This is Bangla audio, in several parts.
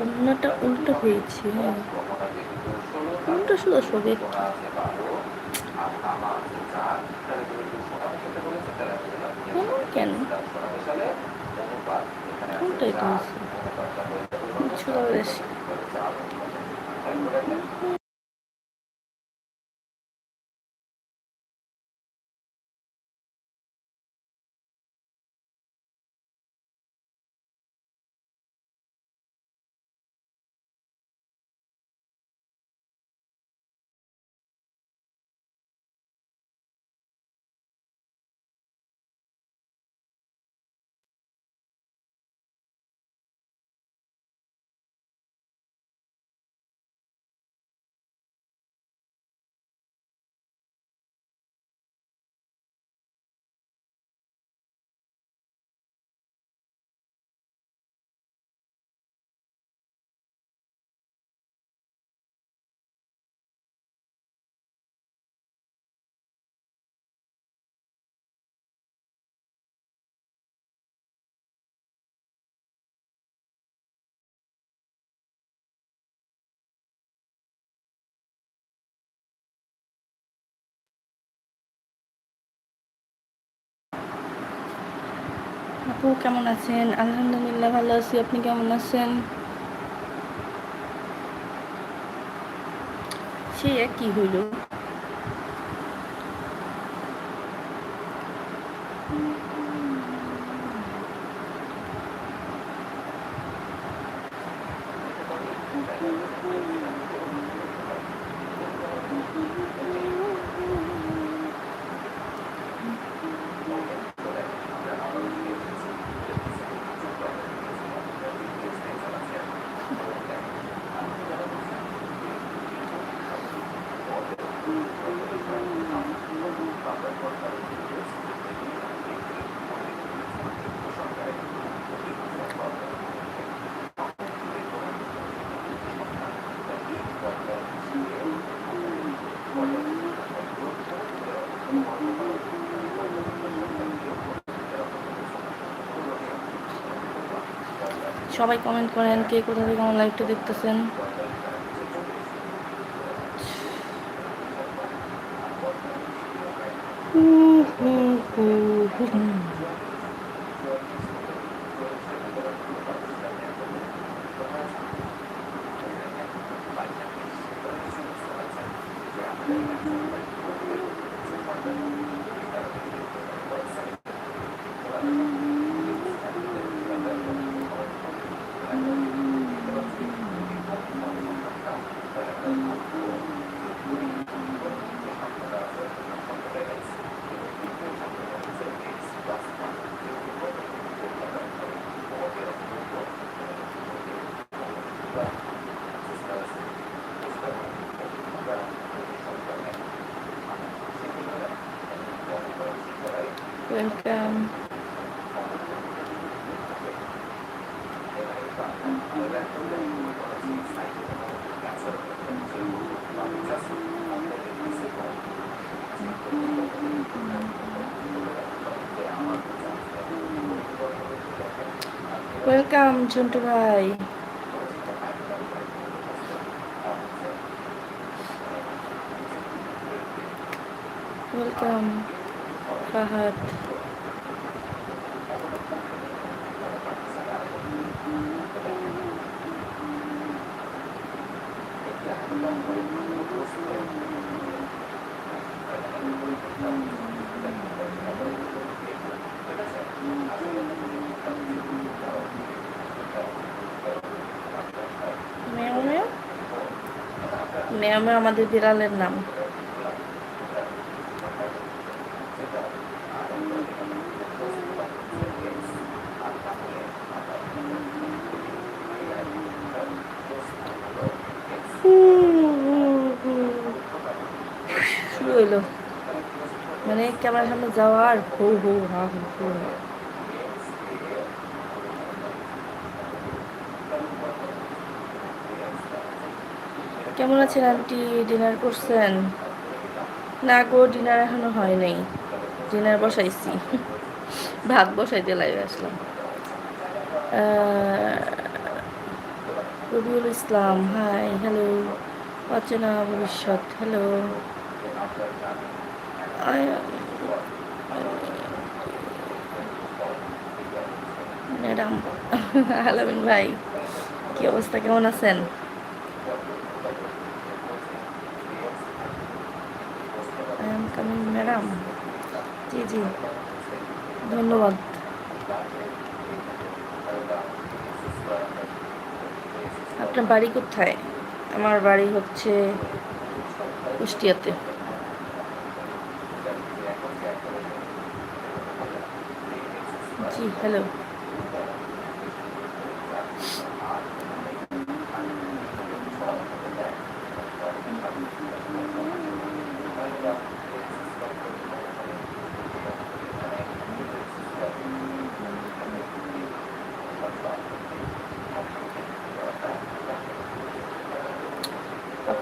অন্যটা উল্টো হয়েছে উল্টো শুধু সবে কেন? উল্টাই তো বেশি আপু কেমন আছেন? আলহামদুলিল্লাহ ভালো আছি। আপনি কেমন আছেন? সে কি হইল। সবাই কমেন্ট করেন কে কোথা থেকে আমার লাইভটা দেখতেছেন। Thank you. ওয়েলকাম ঝন্টু ভাই ওয়েলকাম ফাহাদ মেয় আমাদের বিড়ালের নাম। শুরু হইল। মানে ক্যামেরার সামনে যাওয়ার হো হো হা হো হো। কেমন আছেন আন্টি? ডিনার করছেন? না গো, ডিনার এখনও হয় নাই। ডিনার বসাইছি। ভাত বসাইতে লাইভে আসলাম। Rabiul Islam, hi, hello. অচেনা ভবিষ্যৎ, হ্যালো। ম্যাডাম, আলামিন ভাই, কি অবস্থা, কেমন আছেন? I am coming madam. জি জি। ধন্যবাদ। আপনার বাড়ি কোথায়? আমার বাড়ি হচ্ছে কুষ্টিয়াতে। জি, হ্যালো।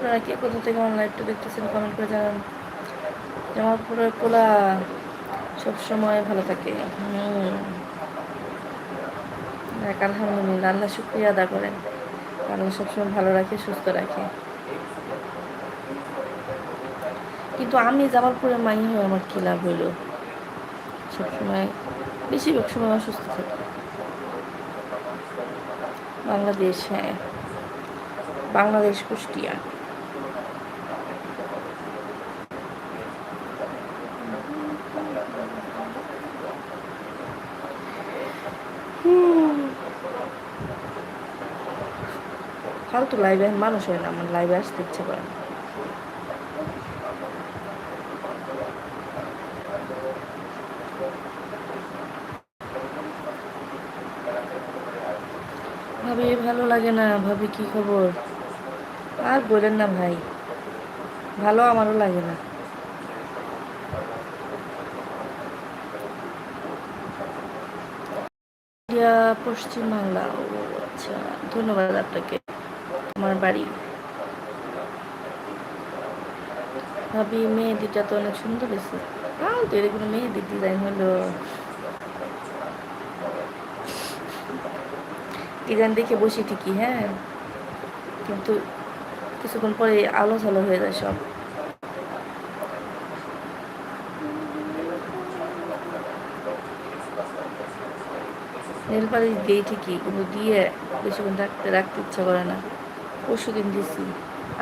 আপনারা কে কোথা থেকে আমার লাইভটা দেখতেছেন কমেন্ট করে জানান। জামালপুরের পোলা। সবসময় ভালো থাকে। আলহামদুলিল্লাহ, আল্লাহ শুক্রিয়া আদা করেন। আল্লাহ সবসময় ভালো রাখে, সুস্থ রাখে। কিন্তু আমি জামালপুরে মাই হয়ে আমার কী লাভ হইল? সবসময় বেশিরভাগ সময় অসুস্থ থাকি। বাংলাদেশ হ্যাঁ। বাংলাদেশ কুষ্টিয়া হুম। ফালতু লাইভে মানুষ হয় না, আমার লাইভে আসতে ইচ্ছে করে না। ভাবি, ভালো লাগে না, ভাবি, কি খবর? আর বলেন না ভাই, ভালো আমারও লাগে না। পশ্চিমবাংলা, ও আচ্ছা ধন্যবাদ আপনাকে। আমার বাড়ি। ভাবি, মেহেদিটা তো অনেক সুন্দর হয়েছে। তাও তো এরকম মেহেদির ডিজাইন হলো। ডিজাইন দেখে বসি ঠিকই হ্যাঁ। কিন্তু কিছুক্ষণ পরে আলো সালো হয়ে যায় সব। নেল পালিশ দিই ঠিকই কিন্তু দিয়ে বেশিক্ষণ রাখতে রাখতে ইচ্ছা করে না। পরশু দিন দিছি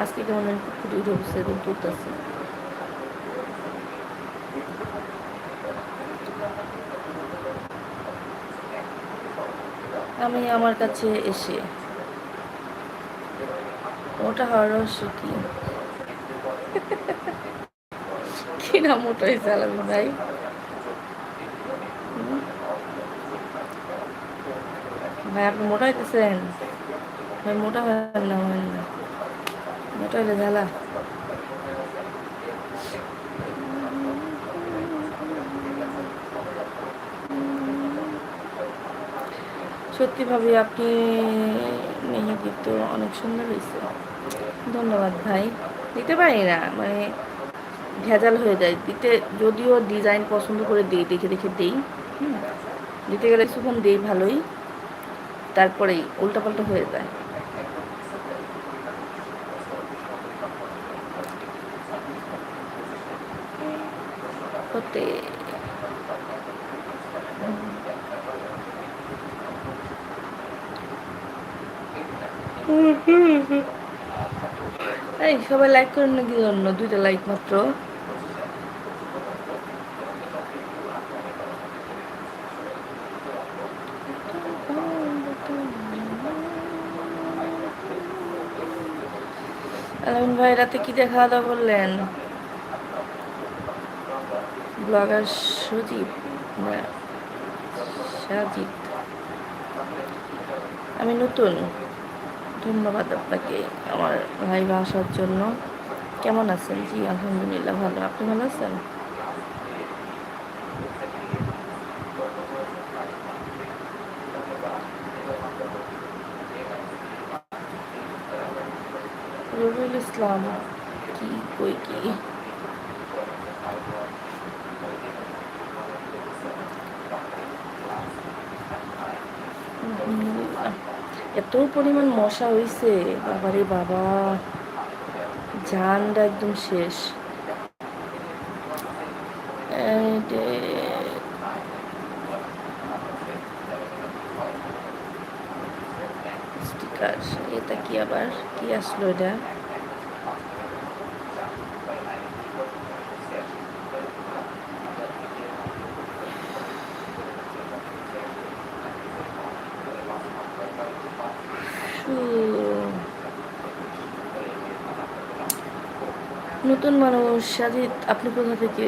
আজকে কেমন ফুটে বসে এবং তুলতেছে আমি আমার কাছে এসে মোটা হওয়ার রহস্য কি? কি না মোটা হয়েছে আলামিন ভাই। ভাই, আপনি মোটা হইতেছেন? ভাই মোটা হয় না মোটা হইলে ঝালা সত্যি ভাবি আপনি মেহেদি তো অনেক সুন্দর হয়েছে। ধন্যবাদ ভাই। দিতে পারি না মানে ভেজাল হয়ে যায়। দিতে যদিও ডিজাইন পছন্দ করে দিই দেখে দেখে দিই হুম, দিতে গেলে কিছুক্ষণ দিই ভালোই তারপরেই উল্টাপাল্টা হয়ে যায় হতে এই সবাই লাইক করেন না কি জন্য দুইটা লাইক মাত্র। আলমিন ভাই, রাতে কি খাওয়া দাওয়া করলেন? ব্লগার সুজিব না সাজিদ আমি নতুন। ধন্যবাদ আপনাকে আমার ভাই আসার জন্য। কেমন আছেন? জি, আলহামদুলিল্লাহ ভালো। আপনি ভালো আছেন? রবিউল ইসলাম কি কই কি আলহামদুলিল্লাহ। এত পরিমাণ মশা হয়েছে বাবারে বাবা। জানটা একদম শেষ। স্টিকার, এটা কি আবার? কি আসলো এটা? নতুন মানুষ সাজিদ, আপনি কোথা থেকে?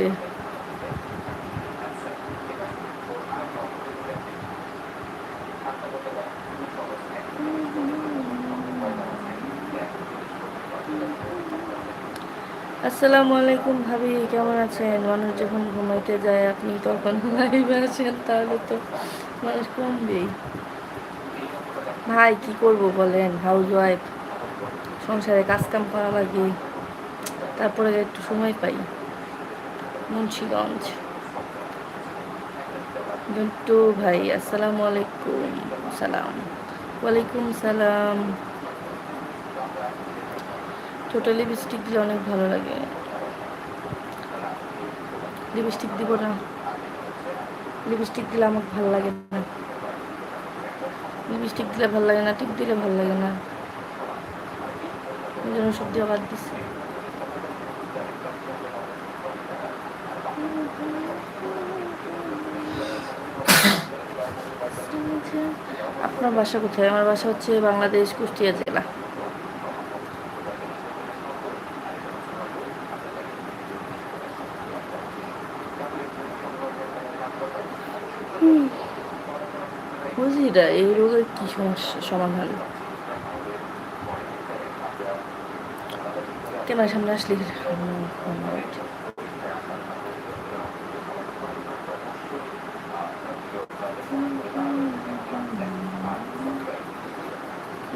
আসসালামু আলাইকুম ভাবি, কেমন আছেন? মানুষ যখন ঘুমাইতে যায়, আপনি তখন লাইভে আসেন তাহলে তো মানুষ কমবেই ভাই, কি করব বলেন? হাউস ওয়াইফ সংসারে কাজকাম করা লাগে তারপরে একটু সময় পাই। মুন্সিগঞ্জ। জন্টু ভাই, আসসালামু আলাইকুম। সালাম। ওয়ালাইকুম সালাম। ছোটো লিপস্টিক দিলে অনেক ভালো লাগে। লিপস্টিক দিব না। লিপস্টিক দিলে আমাকে ভালো লাগে না। লিপস্টিক দিলে ভালো লাগে না, টিপ দিলে ভালো লাগে না। সব দিয়ে বাদ দিচ্ছি আপনার বাসা কোথায়? আমার বাসা হচ্ছে বাংলাদেশ কুষ্টিয়া জেলা। বুঝি না এই রোগের কি সমস্যা সমাধান? ক্যামেরার সামনে আসলে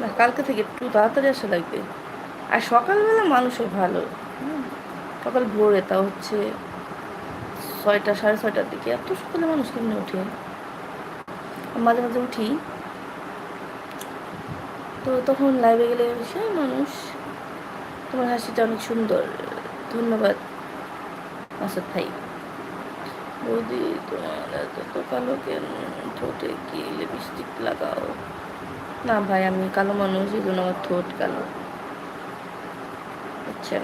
না কালকে থেকে একটু তাড়াতাড়ি আসা লাগবে। আর সকালবেলা মানুষও ভালো। সকাল ভোরে তা হচ্ছে ছয়টা, সাড়ে ছয়টার দিকে। এত সকালে মানুষ কেমনি ওঠে? মাঝে মাঝে উঠি। তো তখন লাইভে গেলে সে মানুষ। তোমার হাসিটা অনেক সুন্দর। ধন্যবাদ আসাদ ভাই। বৌদি, তোমার এত কালো কেন? ঠোঁটে কি লিপস্টিক লাগাও? না ভাই, আমি কালো মানুষ এই জন্য আমার ঠোঁট কালো। বুঝছেন?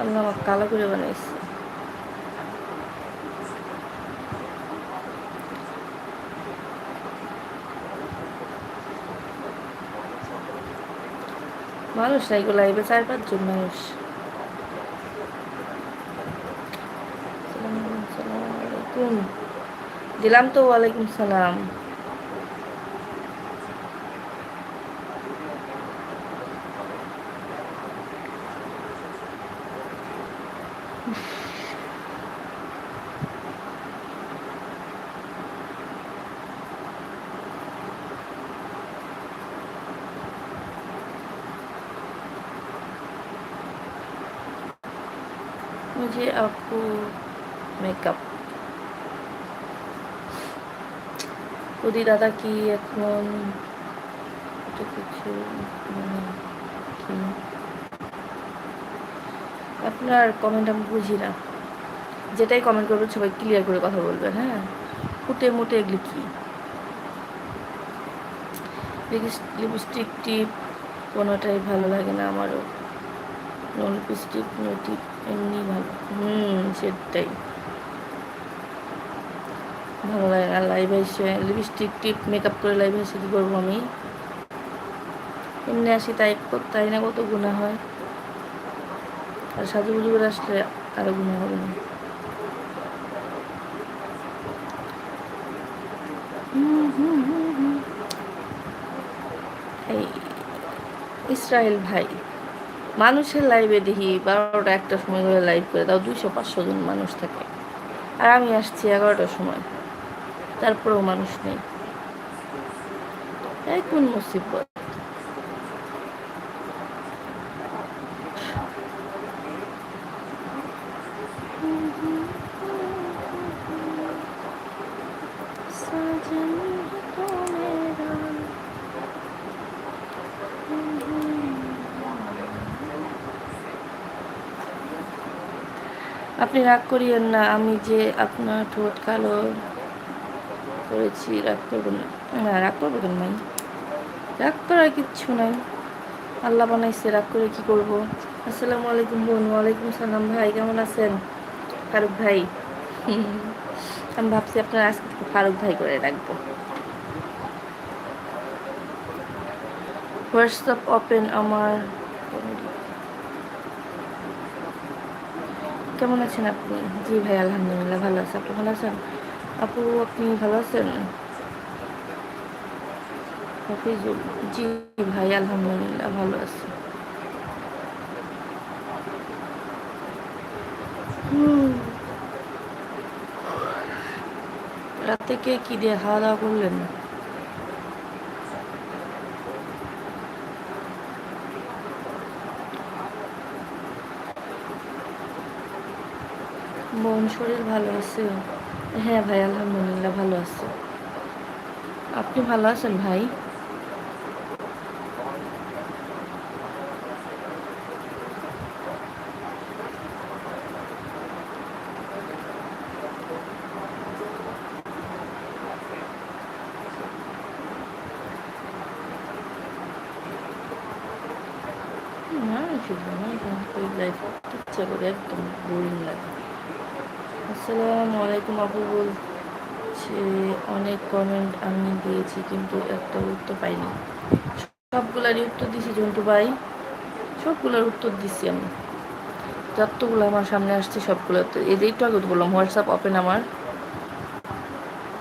আল্লাহ আমার কালো করে বানাইছে। মানুষ না, এগুলো লাইভে চার পাঁচজন মানুষ। দিলাম তো ওয়ালাইকুম সালাম। मुझे आपको মেকআপ ওদি দাদা কি এখন এত কিছু মানে কি আপনার কমেন্ট আমি বুঝি না যেটাই কমেন্ট করবেন সবাই ক্লিয়ার করে কথা বলবেন হ্যাঁ ফুটে মুটে এগুলি কি লিপস্টিক টিপ কোনোটাই ভালো লাগে না আমারও লিপস্টিক নোটিক এমনি ভালো। হুম, সেটাই। ভালো লাগে না লাইভে এসে লিপস্টিক টিপ মেকআপ করে লাইভে এসে কী করব আমি? এমনি আসি তাই তাই না কত গুণা হয়? আর সাজুগুজু করে আসলে আরও গুণা হবে না। ইসরায়েল ভাই। মানুষের লাইভে দেখি বারোটা একটা সময় করে লাইভ করে, তাও দুইশো পাঁচশো জন মানুষ থাকে। আর আমি আসছি এগারোটার সময়। তারপরেও মানুষ নেই। এই কোন মুসিবত? আপনি রাগ করিয়েন না, আমি যে আপনার ঠোঁট কালো করেছি, রাগ করবেন না। রাগ করব কেন ভাই? রাগ করার কিচ্ছু নাই। আল্লাহ বানাইছে, রাগ করে কি করব? আসসালামু আলাইকুম বোন, ওয়ালাইকুম সালাম ভাই, কেমন আছেন? ফারুক ভাই। আমি ভাবছি আপনার আজকে ফারুক ভাই করে রাখব। হোয়াটসঅ্যাপ ওপেন আমার কেমন আছেন আপনি? জি ভাই, আলহামদুলিল্লাহ ভালো আছে। আপনি ভালো আছেন? আপু, আপনি ভালো আছেন? হাফিজুল। জি ভাই, আলহামদুলিল্লাহ ভালো আছি। রাতে কে কি দিয়ে খাওয়া দাওয়া করলেন বোন শরীর ভালো আছে। হ্যাঁ ভাই, আলহামদুলিল্লাহ ভালো আছে। আপনি ভালো আছেন ভাই? না, শুধু না ইচ্ছা করে একদম বোরিং লাগে। আসসালামু আলাইকুম আপু বলছে, অনেক কমেন্ট আমি দিয়েছি কিন্তু একটা উত্তর পাইনি। সবগুলারই উত্তর দিছি জন্টু ভাই। সবগুলোর উত্তর দিছি আমি। যতগুলো আমার সামনে আসছে সবগুলো এই যে একটু আগে বললাম, হোয়াটসঅ্যাপ ওপেন আমার।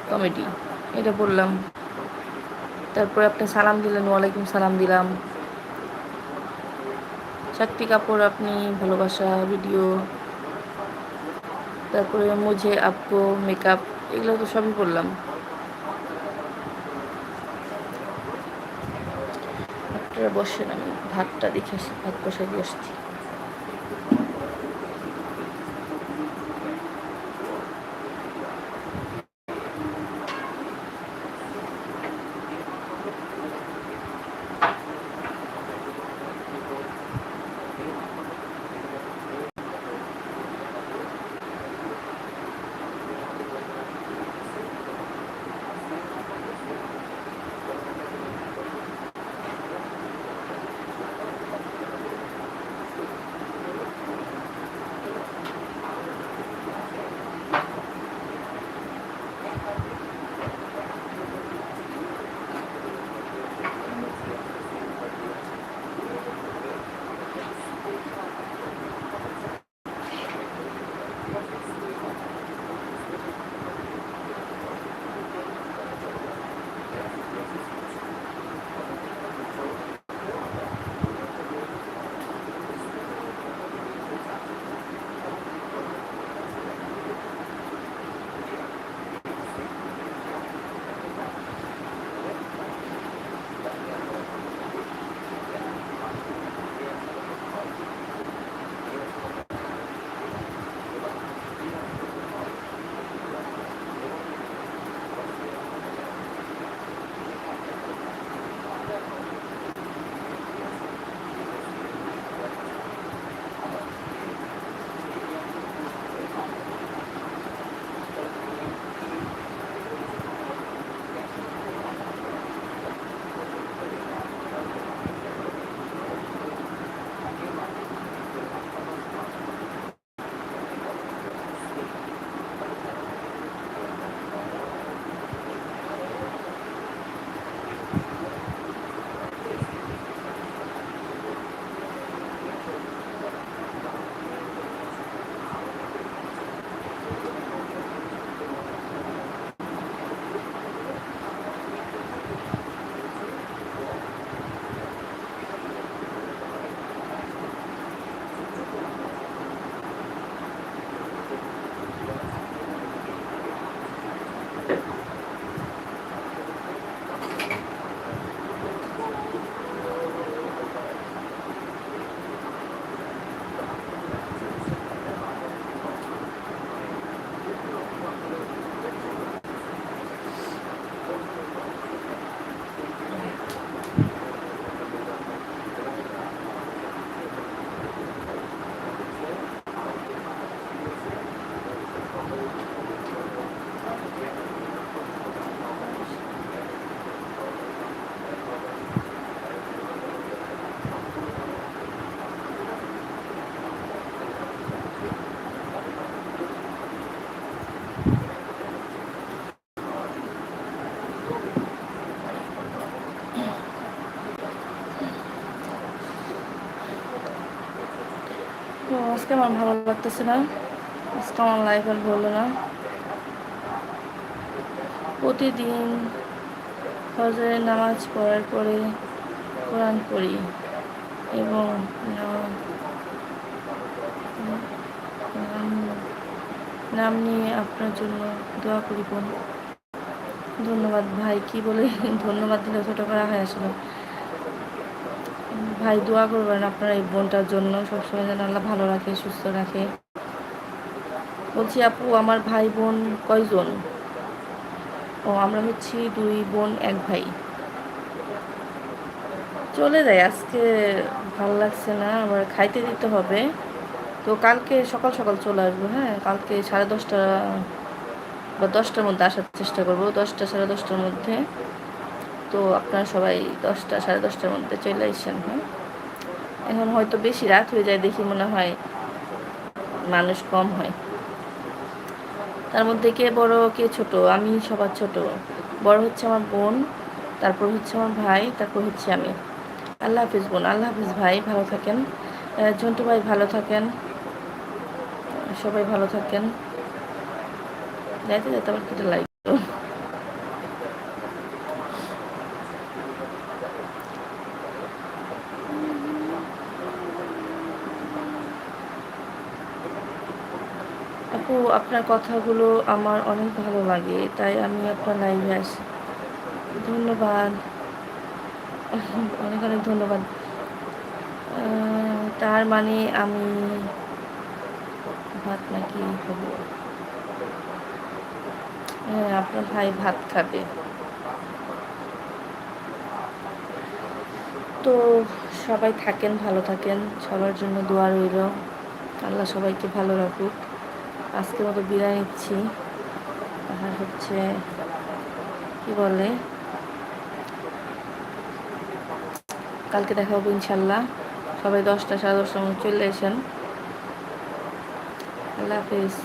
কমেডি এটা বললাম। তারপরে আপনি সালাম দিলেন, ওয়ালাইকুম সালাম দিলাম। চাকরি কাপড় আপনি, ভালোবাসা ভিডিও তারপরে মুঝে আপকো মেকআপ, এগুলো তো সবই করলাম আপনারা বসেন, আমি ভাতটা দেখে আসি, ভাত বসাই দিয়ে আসছি। আজকে আমার ভালো লাগতেছে না। আজকে আমার লাইফ আর বলল না। প্রতিদিন ফজরের নামাজ পড়ার পরে কোরআন পড়ি এবং নাম নিয়ে আপনার জন্য দোয়া করি বোন ধন্যবাদ ভাই, কি বলে? ধন্যবাদ দিলে ছোটো করা হয় আসলে। ভাই দোয়া করবেন আপনার এই বোনটার জন্য। সবসময় যেন আল্লাহ ভালো রাখে, সুস্থ রাখে। বলছি, আপু, আমার ভাই বোন কয়জন? ও, আমরা হচ্ছি দুই বোন, এক ভাই। চলে যায় আজকে ভালো লাগছে না, আবার খাইতে দিতে হবে। তো কালকে সকাল সকাল চলে আসব হ্যাঁ? কালকে সাড়ে দশটা বা দশটার মধ্যে আসার চেষ্টা করব। দশটা, সাড়ে দশটার মধ্যে। তো আপনারা সবাই দশটা, সাড়ে দশটার মধ্যে চলে আসছেন হ্যাঁ? এখন হয়তো বেশি রাত হয়ে যায় দেখি মনে হয় মানুষ কম হয়। তার মধ্যে কে বড়, কে ছোট? আমি সবার ছোট। বড় হচ্ছে আমার বোন, তারপর হচ্ছে আমার ভাই, তারপর হচ্ছে আমি। আল্লাহ হাফিজ বোন, আল্লাহ হাফিজ ভাই, ভালো থাকেন। ঝন্টু ভাই ভালো থাকেন। সবাই ভালো থাকেন। যাইতে যাইতে আবার কেটে লাগল আপু আপনার কথাগুলো আমার অনেক ভালো লাগে, তাই আমি আপনার লাইভে আসি। ধন্যবাদ। অনেক অনেক ধন্যবাদ। তার মানে আমি ভাত নাকি খাব? হ্যাঁ আপনার ভাই ভাত খাবে। তো সবাই থাকেন, ভালো থাকেন। সবার জন্য দোয়া রইল। আল্লাহ সবাইকে ভালো রাখুক। আজকের মতো বিদায় নিচ্ছি। আর হচ্ছে, কি বলে? কালকে দেখা হবে ইনশাল্লাহ। সবাই দশটা, সাড়ে দশটার মধ্যে চলে এসেন আল্লাহ হাফিজ।